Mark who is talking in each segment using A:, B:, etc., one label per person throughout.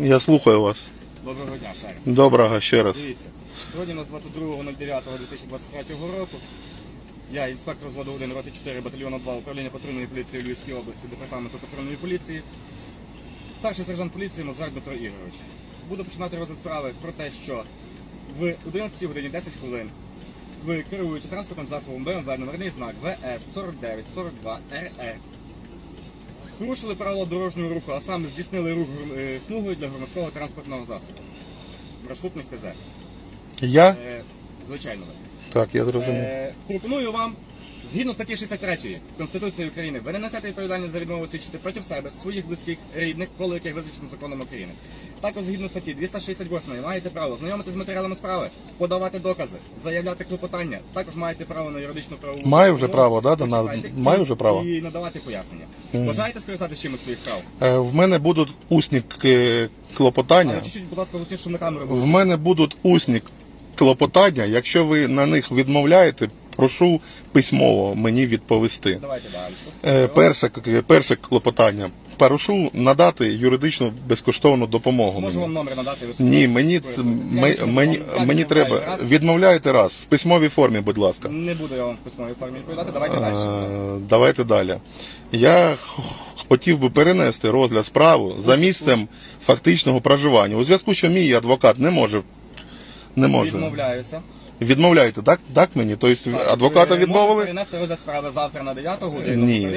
A: Я слухаю вас.
B: Доброго дня, ще раз.
A: Доброго ще раз.
B: Дивіться, сьогодні у нас 22.09.2023 року. Я інспектор взводу 1 роти 4 батальйону 2 управління патрульної поліції Львівської області, департаменту патрульної поліції. Старший сержант поліції Мазар Дмитро Ігорович. Буду починати розгляд справи про те, що в 11 годині 10 хвилин ви керуючи транспортним засобом БМВ номерний знак ВС 4942 РР порушили правила дорожнього руху, а саме здійснили рух е, смугою для громадського транспортного засобу. Маршрутних ТЗ.
A: Я?
B: Е, Звичайно.
A: Так, я зрозумів.
B: Е, пропоную вам, згідно статті 63 Конституції України, ви не несете відповідальність за відмову свідчити проти себе, своїх близьких, рідних, коло яких визначено законом України. Також згідно статті 268 маєте право знайомитися з матеріалами справи, подавати докази, заявляти клопотання. Також маєте право на юридичну правову.
A: Маю вже право, да, на-
B: Почекайте.
A: маю вже право?
B: І надавати пояснення.
A: Мгм.
B: Бажаєте скористатися чимось своїх прав?
A: Е, В мене будуть усні к- клопотання.
B: Але чуть-чуть, будь ласка, лучше, щоб на камеру.
A: В мене будуть усні клопотання. Якщо ви на них відмовляєте, прошу письмово мені відповісти.
B: Давайте далі.
A: Е, Перше, к- перше клопотання. Прошу надати юридичну безкоштовну допомогу.
B: Можу вам номер надати.
A: Ні, мені, мені, мені треба. Відмовляєте раз. В письмовій формі, будь ласка.
B: Не буду я вам в письмовій формі відповідати. Давайте далі.
A: Е, Давайте далі. Я хотів би перенести розгляд справи за місцем фактичного проживання. У зв'язку, що мій адвокат не може. Не може.
B: Відмовляюся.
A: Відмовляєте, так? Так мені? Тобто адвоката
B: можете
A: відмовили?
B: перенести розгляд справи завтра на 9 годину.
A: Ні.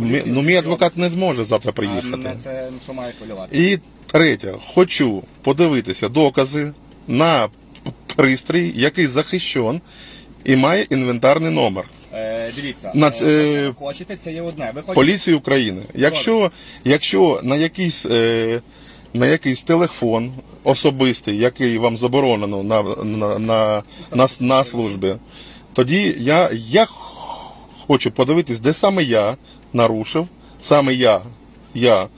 A: Мі- Ну, мій адвокат не зможе завтра
B: А
A: приїхати.
B: мене це ну, що має хвилювати.
A: І третє, хочу подивитися докази на п- пристрій, який захищен і має інвентарний номер.
B: Е, дивіться,
A: На
B: е,
A: е,
B: ви хочете, це є одне. Ви хочете
A: Поліції України. Якщо, якщо на якийсь, е, на якийсь телефон особистий, який вам заборонено на, на, на, на, на службі, тоді я, я хочу подивитись, де саме я нарушив, саме я, я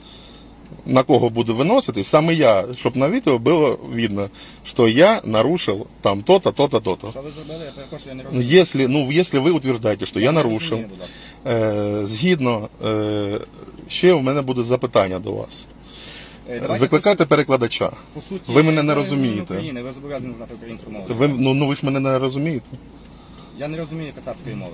A: на кого буду виносити, саме я, щоб на відео було видно, що я нарушив там то-то, то-то, то-то.
B: Що ви зробили? Я перепрошую, я не розумію.
A: Если, ну, если ви утверждаєте, що я
B: не
A: нарушив. Е, згідно, е, ще в мене буде запитання до вас.
B: Е, давайте
A: Викликайте перекладача.
B: по суті,
A: ви мене не розумієте.
B: України, ви зобов'язані знати українську мову.
A: Ви, ну, ну ви ж мене не розумієте.
B: Я не розумію кацапської мови.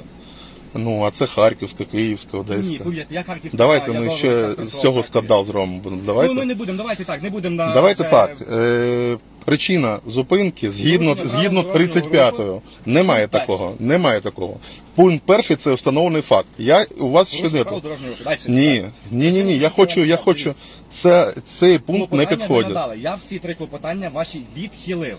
A: Ну, а це Харківська, Київська,
B: Ні,
A: Одеська.
B: повірте, я харківська.
A: Давайте
B: я
A: ми ще з цього скандал зробимо.
B: Ну, ми
A: Давайте.
B: не будемо, давайте так, не будемо на...
A: Давайте
B: вже-
A: так. Е, причина зупинки згідно, згідно
B: правил дорожнього
A: 35-го. Немає такого. Немає такого. Пункт перший це встановлений факт. Я у вас ще не Ні, ні, ні, ні. Я хочу, я хочу. Це цей пункт не підходить.
B: Я всі три клопотання ваші відхилив.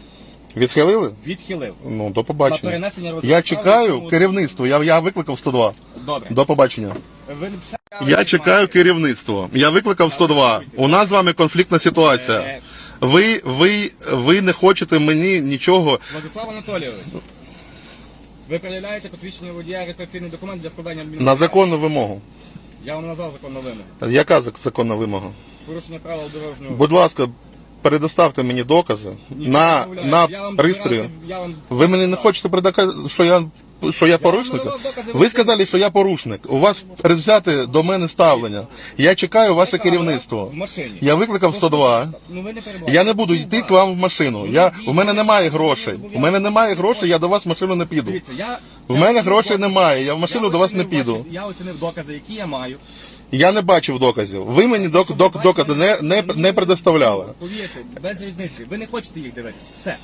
A: Відхилили?
B: Відхилив.
A: Ну, до побачення.
B: розгляду
A: Я чекаю керівництво. Я, я викликав 102.
B: Добре.
A: До побачення. Я чекаю керівництво. Я викликав 102. У нас з вами конфліктна ситуація. Ви, ви, ви не хочете мені нічого.
B: Владислав Анатолійович. Ви перевіряєте посвідчення водія реєстраційний документ для складання
A: На законну вимогу.
B: Я вам назвав законну вимогу.
A: Яка зак- законна вимога?
B: Порушення правил дорожнього.
A: Будь ласка, предоставте мені докази
B: Ніхто
A: на,
B: не
A: на
B: Я вам збирався- я вам-
A: Ви мені не хочете предоказати, що я, що я порушник? Ви сказали, що я порушник. У вас предвзяте до мене ставлення. Я чекаю ваше керівництво. Я викликав 102.
B: Ну.
A: Я не буду йти к вам в машину. Я, у мене немає грошей. У мене немає грошей, я до вас в машину не піду. В мене грошей немає, я в машину до вас не піду.
B: Я оцінив докази, які я маю.
A: Я не бачив доказів. Ви мені док, док, докази не, не,
B: ну,
A: не предоставляли.
B: Повірте, без різниці. Ви не хочете їх дивитися. Все.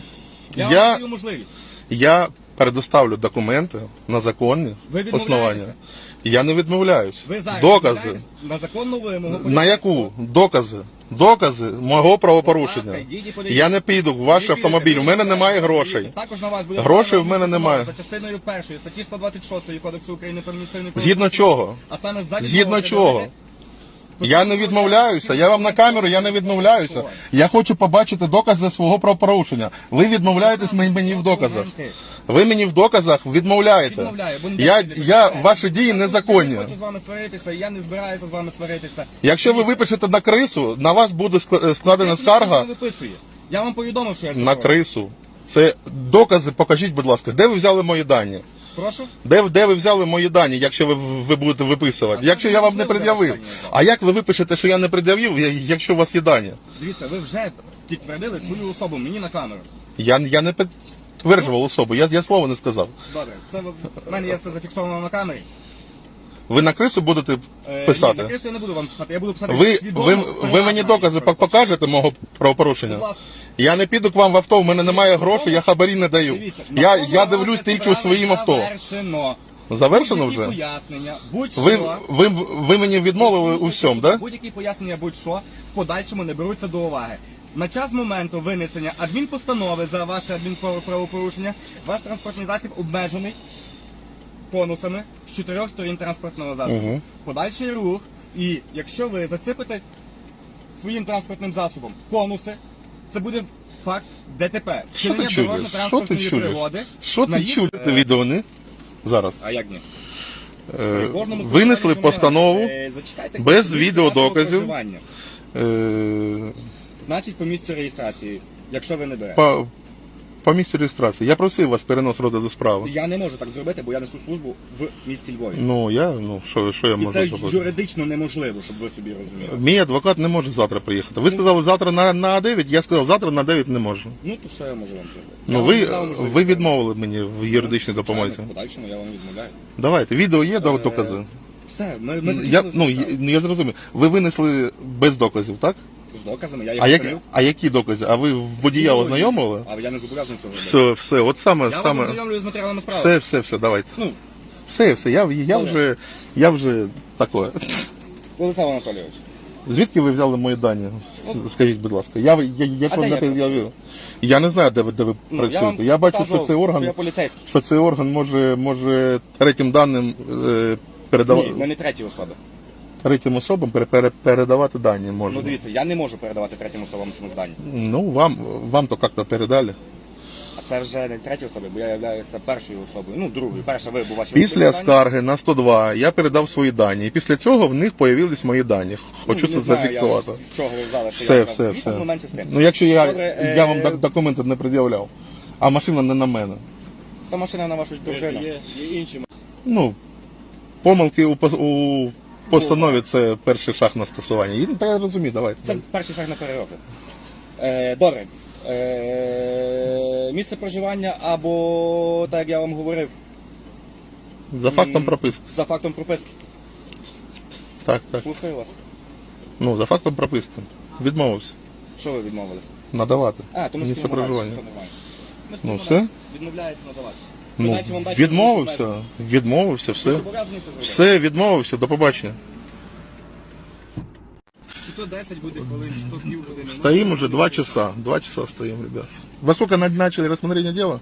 A: Я-
B: Я, вам даю можливість.
A: Я предоставлю документи на законні
B: Ви відмовляєтеся?
A: основання. Я не відмовляюсь.
B: Ви зараз
A: Докази.
B: відмовляєтесь на законну вимогу.
A: На яку? Докази. Докази мого правопорушення. Я не піду в ваш автомобіль. У мене немає грошей.
B: Також на вас буде
A: Грошей
B: складена
A: в мене немає.
B: За частиною першої статті 126 Кодексу України про адміністративне
A: Згідно чого?
B: А саме за
A: Згідно
B: відмову
A: чого? Я не відмовляюся. Я вам на камеру, я не відмовляюся. Я хочу побачити докази свого правопорушення. Ви відмовляєтесь мені в доказах. Ви мені в доказах відмовляєте. Я, я, ваші дії незаконні.
B: Я не хочу з вами сваритися, я не збираюся з вами сваритися.
A: Якщо ви випишете на крису, на вас буде складена скарга.
B: Я вам повідомив, що я
A: на крису. Це докази, покажіть, будь ласка, де ви взяли мої дані?
B: Прошу?
A: Де, де ви взяли мої дані, якщо ви, ви будете виписувати?
B: А
A: Якщо я вам не пред'явив. А як ви випишете, що я не пред'явив, якщо у вас є дані?
B: Дивіться, ви вже підтвердили свою особу мені на камеру.
A: Я, я не підтверджував особу, я, я слова не сказав.
B: Добре, це в мене є все зафіксовано на камері.
A: Ви на крису будете
B: Е, Ні, на крису я не буду вам писати, я буду писати
A: Ви,
B: свідомо.
A: ви, ви мені докази покажете мого
B: Будь
A: правопорушення?
B: ласка.
A: Я не піду к вам в авто, в мене немає грошей, я хабарі не даю.
B: Дивіться,
A: Я, я дивлюсь тільки у своїм авто.
B: Завершено.
A: Завершено
B: Будь-які
A: вже?
B: пояснення, будь-що.
A: Ви, ви, ви мені відмовили у всьому, так? Да?
B: Будь-які пояснення, будь-що, в подальшому не беруться до уваги. На час моменту винесення адмінпостанови за ваше адмінправопорушення, ваш транспортний засіб обмежений конусами з чотирьох сторін транспортного засобу.
A: Мгм.
B: Подальший рух, і якщо ви зацепите своїм транспортним засобом конуси, це буде факт ДТП.
A: Що ти чудиш? Що ти чудиш? Що ти
B: наїзд-
A: Це відео, не? Зараз.
B: А як ні?
A: Е, винесли постанову.
B: е, зачекайте,
A: без відеодоказів. Е,
B: Значить, по місцю реєстрації, якщо ви не берете.
A: по, по місцю реєстрації. Я просив вас перенос розгляду справи.
B: Я не можу так зробити, бо я несу службу в місті Львові.
A: Ну, я, ну, що, що я
B: І
A: можу
B: це
A: зробити?
B: юридично неможливо, щоб ви собі розуміли.
A: Мій адвокат не може завтра приїхати. Ви сказали завтра на, на 9, я сказав, завтра на 9 не можу.
B: Ну то що я можу вам зробити?
A: Ну
B: Я
A: ви,
B: дав можливість
A: ви відмовили мені в
B: Ну,
A: юридичній допомозі.
B: В подальшому я вам відмовляю.
A: Давайте, відео є,
B: Е,
A: докази.
B: Все, ми, ми
A: Я,
B: закінчили
A: ну, я, ну, я зрозумів. Ви винесли без доказів, так?
B: З доказами, я їх
A: А, як, а які докази? А ви водія
B: Ну,
A: ознайомили?
B: А я не зобов'язаний цього робити.
A: Все, все, от саме,
B: Я вас
A: саме.
B: ознайомлюю з матеріалами справи.
A: Все, все, все, давайте.
B: Ну,
A: Все, все, я, я
B: Добре.
A: вже, я вже таке.
B: Владислав Анатолійович.
A: Звідки ви взяли мої дані? С- Скажіть, будь ласка. Я, я, я,
B: А
A: вам
B: де
A: не
B: я працюю?
A: Я не знаю, де ви, де ви
B: Ну, я
A: працюєте.
B: вам
A: Я бачу, що
B: показував,
A: цей орган,
B: Що я поліцейський.
A: що цей орган може, може третім даним е, передавати
B: Ні, ми не треті особи.
A: Третім особам пере- пере- передавати дані може.
B: Ну дивіться, я не можу передавати третім особам чомусь дані.
A: Ну, вам, вам то як-то передали.
B: А це вже не треті особи, бо я являюся першою особою. Ну, другою. Перша ви був ваші
A: Після
B: дані.
A: скарги на 102 я передав свої дані. І після цього в них появились мої дані. Хочу
B: Ну,
A: це
B: не знаю,
A: зафіксувати.
B: З чого ви взяли, що
A: Все,
B: я
A: все, все.
B: ну менше з тим.
A: Ну якщо я,
B: Добре,
A: я
B: е,
A: вам док- документи не пред'являв, а машина не на мене.
B: Та машина на вашу дружину.
C: Є, є інші
A: Ну, помилки у, пос- у постанові це перший шаг на скасування. І, Та я розумію, давайте.
B: Це перший шаг на перерозгляд. Е, добре. Е, місце проживання або, так як я вам говорив,
A: За фактом
B: м,
A: прописки.
B: За фактом прописки.
A: Так, так.
B: Слухаю вас.
A: Ну, за фактом прописки. Відмовився.
B: Що ви відмовились?
A: Надавати.
B: А, то ми
A: Місце проживання. Ну, все?
B: Відмовляється надавати.
A: Ну,
B: вам
A: відмовився, відмовився,
B: Ви
A: все.
B: зобов'язані це зробити?
A: Все, відмовився, до побачення.
B: Чи то 10 буде хвилин, чи то пів години.
A: Стоим уже два часа. Два часа стоим, ребят. Во сколько на- начали рассмотрение дела?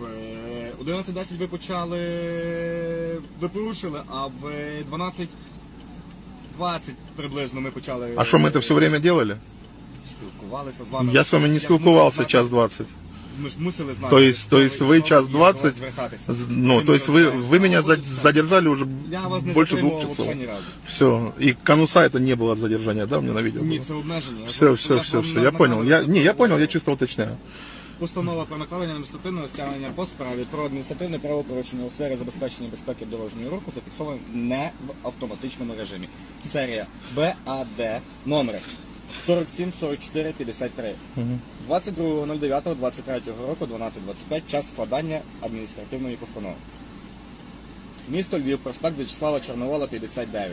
B: В е, 11.10 ви почали, ви порушили, а в 12.20 приблизно ми почали...
A: А что мы это все время делали?
B: Спілкувалися з вами.
A: Я с вами не спілкувався час
B: знати-
A: 20
B: Ми ж мусили знати.
A: То есть,
B: що
A: то есть
B: і
A: вы
B: що
A: час
B: і як до вас
A: 20,
B: звертатися.
A: з-
B: З
A: ну,
B: ким
A: то есть вы,
B: звертаєтесь.
A: вы меня
B: А,
A: за-
B: от і все.
A: задержали уже
B: Я вас не
A: больше двух
B: затримував
A: часов.
B: взагалі ні разу.
A: Все. И конуса это не было задержания, да, у меня на видео
B: Ні,
A: было?
B: це обмеження.
A: Все,
B: Я
A: все,
B: вам
A: все,
B: на-
A: все,
B: на-
A: я
B: на
A: понял.
B: камеру
A: Я,
B: це
A: не, я понял, я
B: показую.
A: чисто уточняю.
B: Постанова про накладення адміністративного стягнення по справі про адміністративне правопорушення у сфері забезпечення безпеки дорожнього руху зафіксовано не в автоматичному режимі. Серія БАД номер 47 44 53. 22.09.23 року 12.25 час складання адміністративної постанови. Місто Львів, проспект В'ячеслава Чорновола, 59.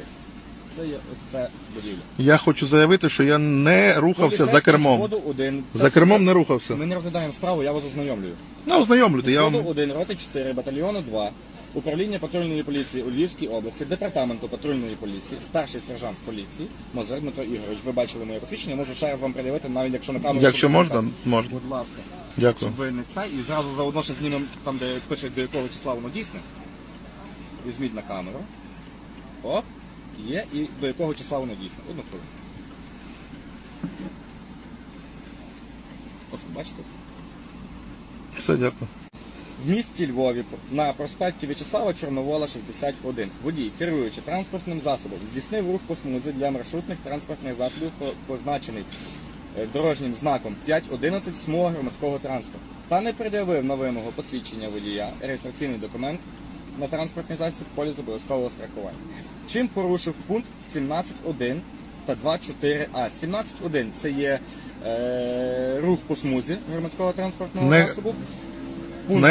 B: Це є ось це будівля.
A: Я хочу заявити, що я не рухався за кермом.
B: один.
A: За кермом не рухався.
B: Ми не розглядаємо справу, я вас ознайомлюю.
A: Ну, ознайомлюйте, я вам...
B: 1, роти 4, батальйону 2, управління патрульної поліції у Львівській області, департаменту патрульної поліції, старший сержант поліції, Мозер Дмитро Ігорович. Ви бачили моє посвідчення, можу ще раз вам придивити, навіть якщо на камеру.
A: Якщо можна,
B: так.
A: можна.
B: Будь ласка.
A: Дякую.
B: Щоб ви не це, і зразу заодно ще знімемо там, де пише, до якого числа воно дійсне. Візьміть на камеру. Оп, є, і до якого числа воно дійсне. Одну хвилину. Ось, бачите?
A: Все, дякую.
B: В місті Львові на проспекті В'ячеслава Чорновола 61. Водій, керуючи транспортним засобом, здійснив рух по смузі для маршрутних транспортних засобів, позначений е, дорожнім знаком 5.11 смуга громадського транспорту. Та не пред'явив на вимогу посвідчення водія, реєстраційний документ на транспортний засіб поліс обов'язкового страхування. Чим порушив пункт 17.1 та 2.4а? 17.1 це є е, рух по смузі громадського транспортного засобу.
A: не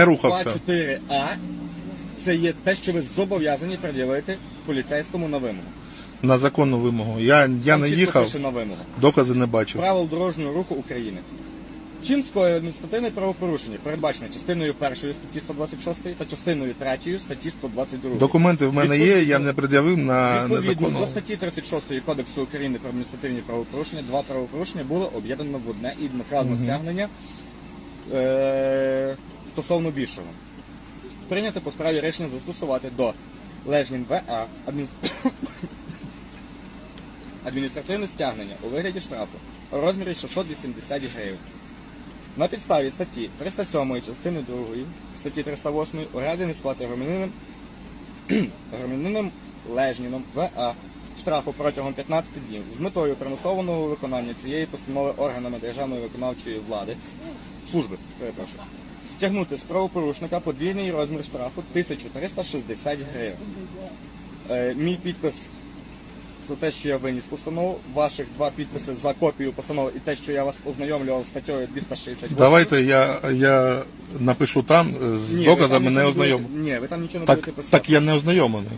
A: рухався.
B: 2.4а це є те, що ви зобов'язані пред'явити поліцейському на вимогу.
A: На законну вимогу. Я, я
B: Там
A: не
B: чітко
A: їхав,
B: пише на вимогу.
A: докази не бачив.
B: Правил дорожнього руху України. Чим скоїв адміністративне правопорушення передбачено частиною 1 статті 126 та частиною 3 статті 122.
A: Документи в мене є, я не пред'явив на
B: Відповідно
A: незаконну.
B: до статті 36 Кодексу України про адміністративні правопорушення, два правопорушення було об'єднано в одне і
A: Мгм.
B: стягнення е- стосовно більшого. Прийняти по справі рішення застосувати до Лежнін ВА адміністр... адміністративне стягнення у вигляді штрафу у розмірі 680 гривень. На підставі статті 307 частини 2 статті 308 у разі несплати громадянином громадянином Лежніном ВА штрафу протягом 15 днів з метою примусового виконання цієї постанови органами державної виконавчої влади служби, перепрошую, стягнути з правопорушника подвійний розмір штрафу 1360 гривень. Е, мій підпис за те, що я виніс постанову, ваших два підписи за копію постанови і те, що я вас ознайомлював статтею 268.
A: Давайте я, я напишу там з
B: Ні, ви
A: доказами
B: там
A: не
B: нічого будете- Ні, ви там нічого не
A: Так,
B: будете писати.
A: так я не ознайомлений.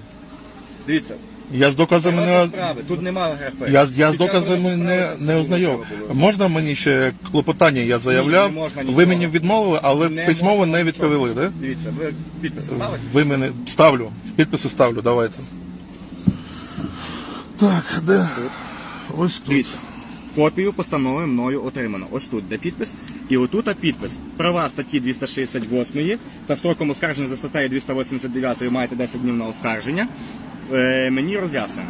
B: Дивіться,
A: Я з доказами не
B: справи, тут немає графи.
A: я, я з
B: Під час
A: доказами
B: розгляду
A: не,
B: справи це
A: не
B: все
A: ознайом.
B: треба було.
A: Можна мені ще клопотання я заявляв?
B: Не можна
A: ви мені відмовили, але
B: Не
A: письмово
B: можна
A: не
B: нічого.
A: відповіли, так?
B: Дивіться, ви підписи ставите?
A: Ви мене ставлю. Підписи ставлю, давайте. Так, де? Ось тут.
B: Дивіться. Копію постанови мною отримано. Ось тут, де підпис, і отут підпис. Права статті 268 та строком оскарження за статтею 289 маєте 10 днів на оскарження. Е, мені роз'яснено.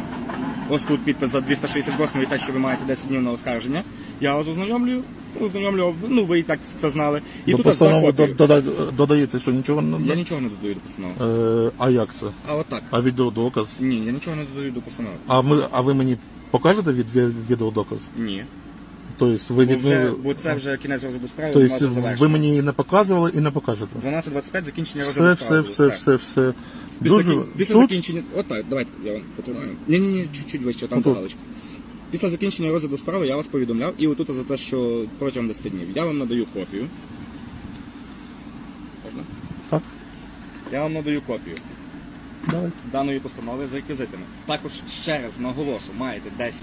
B: Ось тут підпис за 268 і те, що ви маєте 10 днів на оскарження. Я вас ознайомлюю, ознайомлював, ну ви і так це знали. І
A: До
B: тут за
A: постанови
B: копію.
A: до- дода- додається, що нічого не.
B: Я нічого не додаю до постанови.
A: Е, а як це?
B: А отак.
A: А відеодоказ?
B: Ні, я нічого не додаю до постанови.
A: А ми, а ви мені покажете від, від відеодоказ?
B: Ні.
A: Тобто ви
B: Бо, вже, бо це вже кінець розгляду справи,
A: тобто, ви мені і не показували і не покажете.
B: 12.25 закінчення
A: Все,
B: розгляду
A: все,
B: справи.
A: все, все, все.
B: Після,
A: Дуже
B: кін- після
A: тут
B: закінчення. От так, давайте я вам потримаю. Ні, ні, ні, чуть-чуть вище, там
A: Отут.
B: галочка. Після закінчення розгляду справи я вас повідомляв, і отут за те, що протягом 10 днів я вам надаю копію. Можна?
A: так.
B: Я вам надаю копію
A: Давайте.
B: даної постанови з реквізитами. Також ще раз наголошу, маєте 10